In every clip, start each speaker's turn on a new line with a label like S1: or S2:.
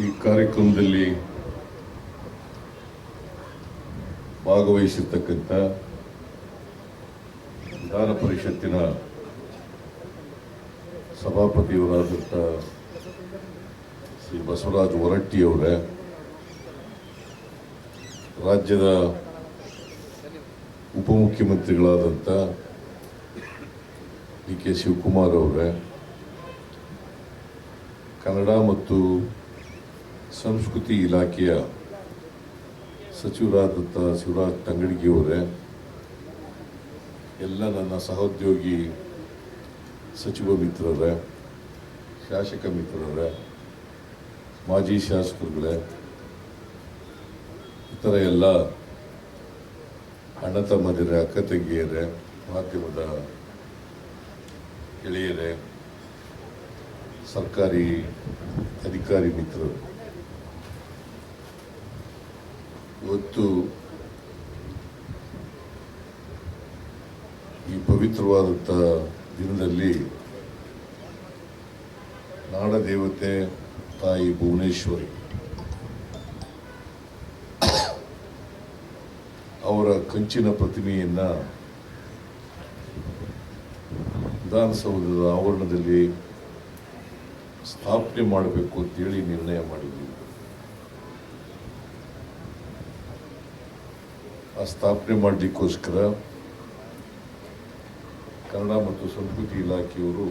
S1: ಈ ಕಾರ್ಯಕ್ರಮದಲ್ಲಿ ಭಾಗವಹಿಸಿರ್ತಕ್ಕಂಥ ವಿಧಾನ ಪರಿಷತ್ತಿನ ಸಭಾಪತಿಯವರಾದಂಥ ಶ್ರೀ ಬಸವರಾಜ ಹೊರಟ್ಟಿಯವರೇ ರಾಜ್ಯದ ಉಪಮುಖ್ಯಮಂತ್ರಿಗಳಾದಂಥ ಡಿ ಕೆ ಶಿವಕುಮಾರ್ ಅವರೇ, ಕನ್ನಡ ಮತ್ತು ಸಂಸ್ಕೃತಿ ಇಲಾಖೆಯ ಸಚಿವರಾದಂಥ ಶಿವರಾಜ್ ತಂಗಡಗಿಯವರೇ ಎಲ್ಲ ನನ್ನ ಸಹೋದ್ಯೋಗಿ ಸಚಿವ ಮಿತ್ರರೇ, ಶಾಸಕ ಮಿತ್ರರೇ, ಮಾಜಿ ಶಾಸಕರುಗಳೇ, ಇತರ ಎಲ್ಲ ಅಣ್ಣ ತಮ್ಮದಿರೇ, ಅಕ್ಕ ತಂಗಿಯರೇ, ಮಾಧ್ಯಮದ ಗೆಳೆಯರೇ, ಸರ್ಕಾರಿ ಅಧಿಕಾರಿ ಮಿತ್ರರು ಇವತ್ತು ಈ ಪವಿತ್ರವಾದಂಥ ದಿನದಲ್ಲಿ ನಾಡದೇವತೆ ತಾಯಿ ಭುವನೇಶ್ವರಿ ಅವರ ಕಂಚಿನ ಪ್ರತಿಮೆಯನ್ನ ವಿಧಾನಸೌಧದ ಆವರಣದಲ್ಲಿ ಸ್ಥಾಪನೆ ಮಾಡಬೇಕು ಅಂತೇಳಿ ನಿರ್ಣಯ ಮಾಡಿದ್ದೀವಿ ಆ ಸ್ಥಾಪನೆ ಮಾಡಲಿಕ್ಕೋಸ್ಕರ ಕನ್ನಡ ಮತ್ತು ಸಂಸ್ಕೃತಿ ಇಲಾಖೆಯವರು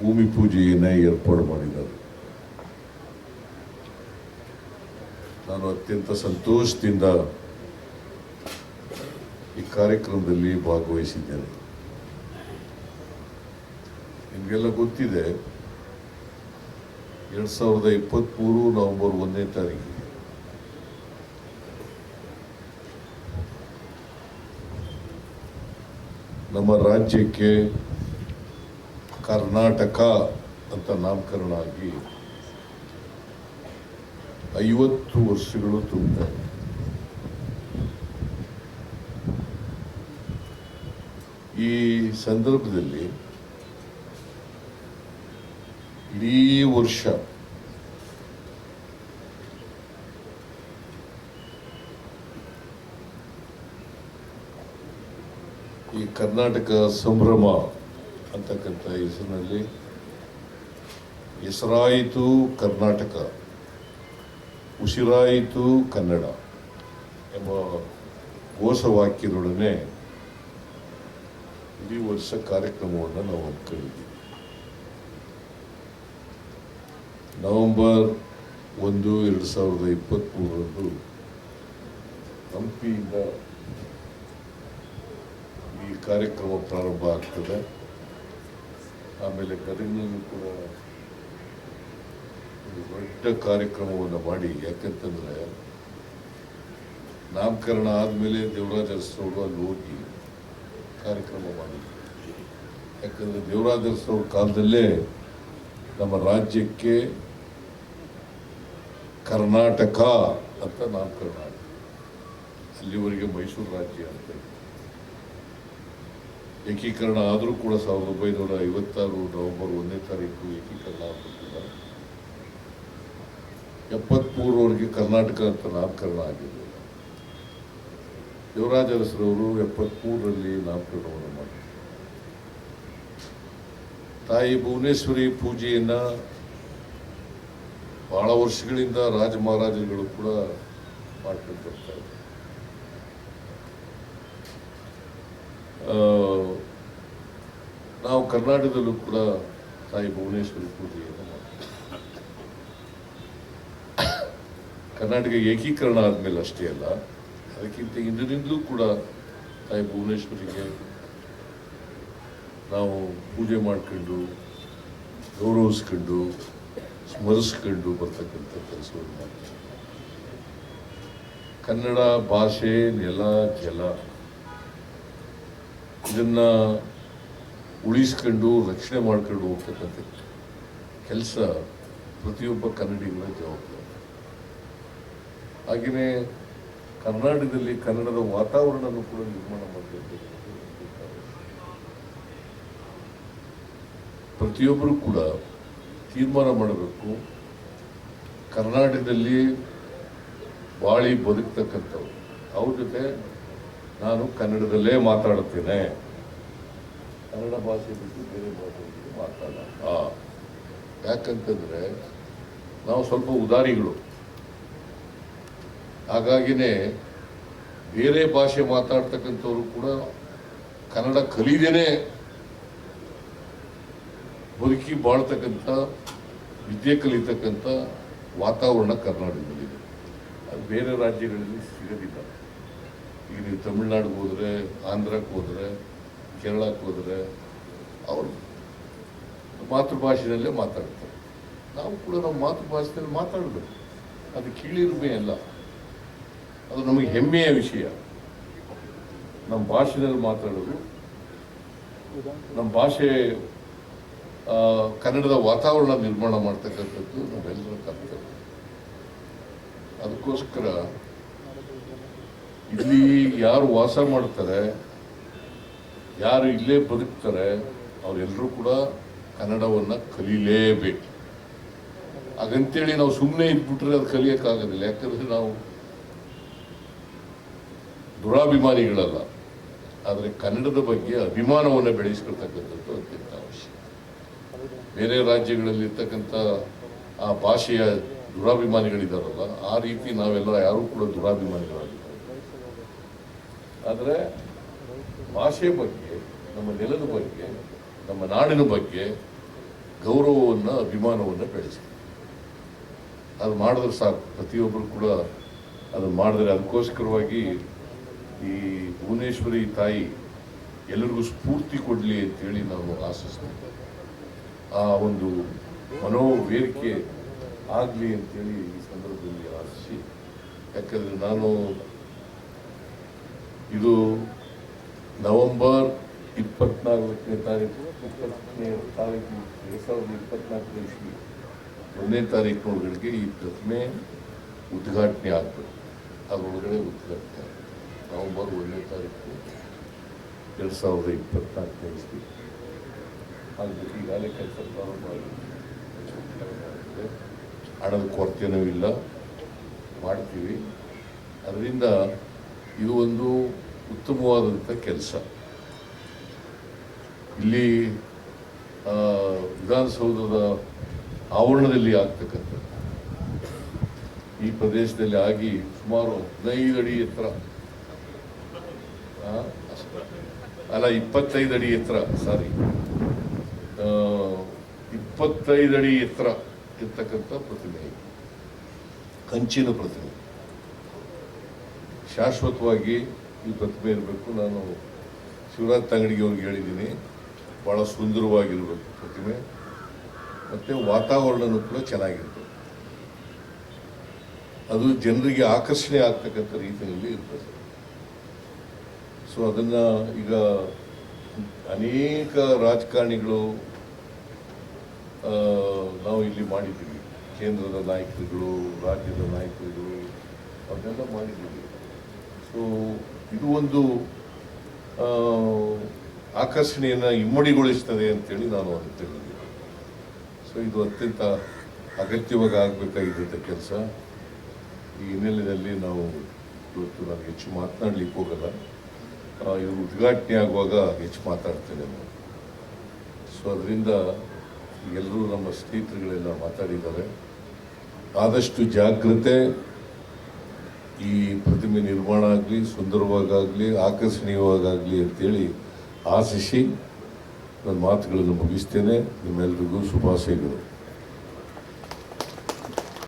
S1: ಭೂಮಿ ಪೂಜೆಯನ್ನು ಏರ್ಪಾಡು ಮಾಡಿದ್ದಾರೆ. ನಾನು ಅತ್ಯಂತ ಸಂತೋಷದಿಂದ ಈ ಕಾರ್ಯಕ್ರಮದಲ್ಲಿ ಭಾಗವಹಿಸಿದ್ದೇನೆ. ನಿಮಗೆಲ್ಲ ಗೊತ್ತಿದೆ, ಎರಡ್ ಸಾವಿರದ ಇಪ್ಪತ್ತ್ಮೂರು ನವೆಂಬರ್ ಒಂದನೇ ತಾರೀಕಿಗೆ ನಮ್ಮ ರಾಜ್ಯಕ್ಕೆ ಕರ್ನಾಟಕ ಅಂತ ನಾಮಕರಣ ಆಗಿ ಐವತ್ತು ವರ್ಷಗಳು ತುಂಬಿದೆ. ಈ ಸಂದರ್ಭದಲ್ಲಿ ಇಡೀ ವರ್ಷ ಈ ಕರ್ನಾಟಕ ಸಂಭ್ರಮ ಅಂತಕ್ಕಂಥ ಹೆಸರಿನಲ್ಲಿ ಹೆಸರಾಯಿತು ಕರ್ನಾಟಕ, ಉಸಿರಾಯಿತು ಕನ್ನಡ ಎಂಬ ಘೋಷವಾಕ್ಯದೊಡನೆ ಇಡೀ ವರ್ಷ ಕಾರ್ಯಕ್ರಮವನ್ನು ನಾವು ಹಮ್ಮಿಕೊಂಡಿದ್ದೀವಿ ನವೆಂಬರ್ ಒಂದು, ಎರಡು ಸಾವಿರದ ಇಪ್ಪತ್ತ್ಮೂರರಂದು ಹಂಪಿಯಿಂದ ಕಾರ್ಯಕ್ರಮ ಪ್ರಾರಂಭ ಆಗ್ತದೆ. ಆಮೇಲೆ ಗದಗಿನಲ್ಲೂ ಕೂಡ ದೊಡ್ಡ ಕಾರ್ಯಕ್ರಮವನ್ನು ಮಾಡಿ, ಯಾಕಂತಂದರೆ ನಾಮಕರಣ ಆದಮೇಲೆ ದೇವರಾಜ ಅರಸವರು ಅಲ್ಲಿ ಹೋಗಿ ಕಾರ್ಯಕ್ರಮ ಮಾಡಿ ಯಾಕಂದರೆ ದೇವರಾಜ ಕಾಲದಲ್ಲೇ ನಮ್ಮ ರಾಜ್ಯಕ್ಕೆ ಕರ್ನಾಟಕ ಅಂತ ನಾಮಕರಣ ಅಲ್ಲಿವರೆಗೆ ಮೈಸೂರು ರಾಜ್ಯ ಅಂತ. ಏಕೀಕರಣ ಆದರೂ ಕೂಡ ಸಾವಿರದ ಒಂಬೈನೂರ ಐವತ್ತಾರು ನವೆಂಬರ್ ಒಂದನೇ ತಾರೀಕು ಏಕೀಕರಣ ಆಗಬೇಕಿಲ್ಲ ಎಪ್ಪತ್ಮೂರವರೆಗೆ ಕರ್ನಾಟಕ ಅಂತ ನಾಮಕರಣ ಆಗಿರಲಿಲ್ಲ ಯುವರಾಜ ಅರಸರವರು ಎಪ್ಪತ್ಮೂರರಲ್ಲಿ ನಾಮಕರಣವನ್ನು ಮಾಡಿದರು. ತಾಯಿ ಭುವನೇಶ್ವರಿ ಪೂಜೆಯನ್ನು ಬಹಳ ವರ್ಷಗಳಿಂದ ರಾಜ ಮಹಾರಾಜರುಗಳು ಕೂಡ ಮಾಡ್ಕೊಂಡು ಬರ್ತಾ ಇದ್ದಾರೆ. ನಾವು ಕರ್ನಾಟಕದಲ್ಲೂ ಕೂಡ ತಾಯಿ ಭುವನೇಶ್ವರಿ ಪೂಜೆಯನ್ನು ಮಾಡ್ತೀವಿ. ಕರ್ನಾಟಕ ಏಕೀಕರಣ ಆದಮೇಲೆ ಅಷ್ಟೇ ಅಲ್ಲ, ಅದಕ್ಕಿಂತ ಇಂದಿನಿಂದಲೂ ಕೂಡ ತಾಯಿ ಭುವನೇಶ್ವರಿಗೆ ನಾವು ಪೂಜೆ ಮಾಡ್ಕೊಂಡು, ಗೌರವಿಸ್ಕೊಂಡು, ಸ್ಮರಿಸ್ಕೊಂಡು ಬರ್ತಕ್ಕಂಥ ಕೆಲಸವನ್ನು ಮಾಡ್ತೀವಿ. ಕನ್ನಡ ಭಾಷೆ ನೆಲ ಜಲ. ಇದನ್ನ ಉಳಿಸ್ಕೊಂಡು, ರಕ್ಷಣೆ ಮಾಡ್ಕೊಂಡು ಹೋಗ್ತಕ್ಕಂಥ ಕೆಲಸ ಪ್ರತಿಯೊಬ್ಬ ಕನ್ನಡಿಗರ ಜವಾಬ್ದಾರಿ. ಹಾಗೆಯೇ ಕರ್ನಾಟಕದಲ್ಲಿ ಕನ್ನಡದ ವಾತಾವರಣವನ್ನು ಕೂಡ ನಿರ್ಮಾಣ ಮಾಡಬೇಕು ಪ್ರತಿಯೊಬ್ಬರು ಕೂಡ ತೀರ್ಮಾನ ಮಾಡಬೇಕು. ಕರ್ನಾಟಕದಲ್ಲಿ ಬಾಳಿ ಬದುಕ್ತಕ್ಕಂಥವ್ರು. ಅವ್ರ ಜೊತೆ ನಾನು ಕನ್ನಡದಲ್ಲೇ ಮಾತಾಡುತ್ತೇನೆ. ಕನ್ನಡ ಭಾಷೆ ಬಿಟ್ಟು ಬೇರೆ ಭಾಷೆ ಬಿಟ್ಟು ಮಾತಾಡಲ್ಲ. ಯಾಕಂತಂದ್ರೆ ನಾವು ಸ್ವಲ್ಪ ಉದಾರಿಗಳು. ಹಾಗಾಗಿನೇ ಬೇರೆ ಭಾಷೆ ಮಾತಾಡ್ತಕ್ಕಂಥವ್ರು ಕೂಡ ಕನ್ನಡ ಕಲಿದೇನೆ ಬದುಕಿ ಬಾಳ್ತಕ್ಕಂಥ ವಿದ್ಯೆ ಕಲಿತಕ್ಕಂಥ ವಾತಾವರಣ ಕರ್ನಾಟಕದಲ್ಲಿದೆ ಅದು ಬೇರೆ ರಾಜ್ಯಗಳಲ್ಲಿ ಸಿಗೋದಿಲ್ಲ. ನೀವು ತಮಿಳ್ನಾಡಿಗೆ ಹೋದರೆ, ಆಂಧ್ರಕ್ಕೆ ಹೋದರೆ, ಕೇರಳಕ್ಕೆ ಹೋದರೆ ಅವರು ಮಾತೃಭಾಷೆಯಲ್ಲೇ ಮಾತಾಡ್ತಾರೆ. ನಾವು ಕೂಡ ನಾವು ಮಾತೃಭಾಷೆಯಲ್ಲಿ ಮಾತಾಡಬೇಕು. ಅದು ಕೀಳಿರುಮೆ ಅಲ್ಲ. ಅದು ನಮಗೆ ಹೆಮ್ಮೆಯ ವಿಷಯ. ನಮ್ಮ ಭಾಷೆಯಲ್ಲಿ ಮಾತಾಡೋದು. ನಮ್ಮ ಭಾಷೆ ಕನ್ನಡದ ವಾತಾವರಣ ನಿರ್ಮಾಣ ಮಾಡ್ತಕ್ಕಂಥದ್ದು ನಾವೆಲ್ಲರ ಕರ್ತವ್ಯ. ಅದಕ್ಕೋಸ್ಕರ ಇಲ್ಲಿ ಯಾರು ವಾಸ ಮಾಡ್ತಾರೆ, ಯಾರು ಇಲ್ಲೇ ಬದುಕ್ತಾರೆ ಅವರೆಲ್ಲರೂ ಕೂಡ ಕನ್ನಡವನ್ನು ಕಲೀಲೇಬೇಕು. ಹಾಗಂತೇಳಿ ನಾವು ಸುಮ್ಮನೆ ಇದ್ಬಿಟ್ರೆ ಅದು ಕಲಿಯೋಕ್ಕಾಗೋದಿಲ್ಲ. ಯಾಕಂದರೆ ನಾವು ದುರಾಭಿಮಾನಿಗಳಲ್ಲ. ಆದರೆ ಕನ್ನಡದ ಬಗ್ಗೆ ಅಭಿಮಾನವನ್ನು ಬೆಳೆಸ್ಕೊಳ್ತಕ್ಕಂಥದ್ದು ಅತ್ಯಂತ ಅವಶ್ಯಕ. ಬೇರೆ ರಾಜ್ಯಗಳಲ್ಲಿರ್ತಕ್ಕಂಥ ಆ ಭಾಷೆಯ ದುರಾಭಿಮಾನಿಗಳಿದಾರಲ್ಲ, ಆ ರೀತಿ ನಾವೆಲ್ಲ ಯಾರೂ ಕೂಡ ದುರಾಭಿಮಾನಿಗಳಾಗಿಲ್ಲ ಆದರೆ ಭಾಷೆ ಬಗ್ಗೆ, ನಮ್ಮ ನೆಲದ ಬಗ್ಗೆ, ನಮ್ಮ ನಾಡಿನ ಬಗ್ಗೆ ಗೌರವವನ್ನು, ಅಭಿಮಾನವನ್ನು ಬೆಳೆಸಿ ಅದು ಮಾಡಿದ್ರೆ ಸಾಕು. ಪ್ರತಿಯೊಬ್ಬರು ಕೂಡ ಅದು ಮಾಡಿದರೆ ಅದಕ್ಕೋಸ್ಕರವಾಗಿ ಈ ಭುವನೇಶ್ವರಿ ತಾಯಿ ಎಲ್ಲರಿಗೂ ಸ್ಫೂರ್ತಿ ಕೊಡಲಿ ಅಂತೇಳಿ ನಾವು ಆಶಿಸ್ತೇವೆ. ಆ ಒಂದು ಮನೋವೇರಿಕೆ ಆಗಲಿ ಅಂತೇಳಿ ಈ ಸಂದರ್ಭದಲ್ಲಿ ಆಶಿಸಿ, ಯಾಕಂದರೆ ನಾನು ಇದು ನವೆಂಬರ್ ಇಪ್ಪತ್ನಾಲ್ಕನೇ ತಾರೀಕು, ಇಪ್ಪತ್ತನೇ ತಾರೀಕು, ಎರಡು ಸಾವಿರದ ಇಪ್ಪತ್ನಾಲ್ಕನೇ ಇಸ್ವಿ ಒಂದನೇ ತಾರೀಕಿನೊಳಗಡೆಗೆ ಈ ಪ್ರತಿಮೆ ಉದ್ಘಾಟನೆ ಆಗಬೇಕು. ಅದರೊಳಗಡೆ ಉದ್ಘಾಟನೆ ನವೆಂಬರ್ ಒಂದನೇ ತಾರೀಕು, ಎರಡು ಸಾವಿರದ ಇಪ್ಪತ್ನಾಲ್ಕನೇ ಇಸ್ವಿ. ಆಗಬೇಕು. ಈಗಾಗಲೇ ಕೆಲಸ ಪ್ರಾರಂಭ ಆಗಿದೆ. ಹಣದ ಕೊರತೆನೂ ಇಲ್ಲ. ಮಾಡ್ತೀವಿ. ಅದರಿಂದ ಇದು ಒಂದು ಉತ್ತಮವಾದಂಥ ಕೆಲಸ. ಇಲ್ಲಿ ವಿಧಾನಸೌಧದ ಆವರಣದಲ್ಲಿ ಆಗ್ತಕ್ಕಂಥ ಈ ಪ್ರದೇಶದಲ್ಲಿ ಆಗಿ ಸುಮಾರು ಹದಿನೈದು ಅಡಿ ಎತ್ತರ. ಅಲ್ಲ, ಇಪ್ಪತ್ತೈದು ಅಡಿ ಎತ್ತರ, ಸಾರಿ. ಇಪ್ಪತ್ತೈದು ಅಡಿ ಎತ್ತರ ಇರ್ತಕ್ಕಂಥ ಪ್ರತಿಮೆ ಕಂಚಿನ ಪ್ರತಿಮೆ. ಶಾಶ್ವತವಾಗಿ ಈ ಪ್ರತಿಮೆ ಇರಬೇಕು. ನಾನು ಶಿವರಾಜ್ ತಂಗಡಿಗೆ ಅವ್ರಿಗೆ ಹೇಳಿದ್ದೀನಿ. ಭಾಳ ಸುಂದರವಾಗಿರಬೇಕು ಪ್ರತಿಮೆ. ಮತ್ತು ವಾತಾವರಣನೂ ಕೂಡ ಚೆನ್ನಾಗಿರ್ಬೇಕು ಅದು ಜನರಿಗೆ ಆಕರ್ಷಣೆ ಆಗ್ತಕ್ಕಂಥ ರೀತಿಯಲ್ಲಿ ಇರ್ತದೆ. ಸೊ ಅದನ್ನು ಈಗ ಅನೇಕ ರಾಜಕಾರಣಿಗಳು ನಾವು ಇಲ್ಲಿ ಮಾಡಿದ್ದೀವಿ. ಕೇಂದ್ರದ ನಾಯಕರುಗಳು, ರಾಜ್ಯದ ನಾಯಕರುಗಳು ಅದನ್ನೆಲ್ಲ ಮಾಡಿದ್ದೀವಿ. ಇದು ಒಂದು ಆಕರ್ಷಣೆಯನ್ನು ಇಮ್ಮಡಿಗೊಳಿಸ್ತದೆ ಅಂತೇಳಿ ನಾನು ಅಂತಿದ್ದೀನಿ ಸೊ ಇದು ಅತ್ಯಂತ ಅಗತ್ಯವಾಗಿ ಆಗಬೇಕಾಗಿದ್ದಂಥ ಕೆಲಸ. ಈ ಹಿನ್ನೆಲೆಯಲ್ಲಿ ನಾವು ಇವತ್ತು ನಾನು ಹೆಚ್ಚು ಮಾತನಾಡಲಿಕ್ಕೆ ಹೋಗಲ್ಲ. ಇದು ಉದ್ಘಾಟನೆ ಆಗುವಾಗ ಹೆಚ್ಚು ಮಾತಾಡ್ತೇನೆ ನಾನು. ಸೊ ಅದರಿಂದ ಎಲ್ಲರೂ ನಮ್ಮ ಸ್ನೇಹಿತರುಗಳೆಲ್ಲ ಮಾತಾಡಿದ್ದಾರೆ. ಆದಷ್ಟು ಜಾಗ್ರತೆ ಈ ಪ್ರತಿಮೆ ನಿರ್ಮಾಣ ಆಗಲಿ ಸುಂದರವಾಗಾಗಲಿ ಆಕರ್ಷಣೀಯವಾಗಲಿ ಅಂತೇಳಿ ಆಶಿಸಿ ನನ್ನ ಮಾತುಗಳನ್ನು ಮುಗಿಸ್ತೇನೆ. ನಿಮ್ಮೆಲ್ಲರಿಗೂ ಶುಭಾಶಯಗಳು.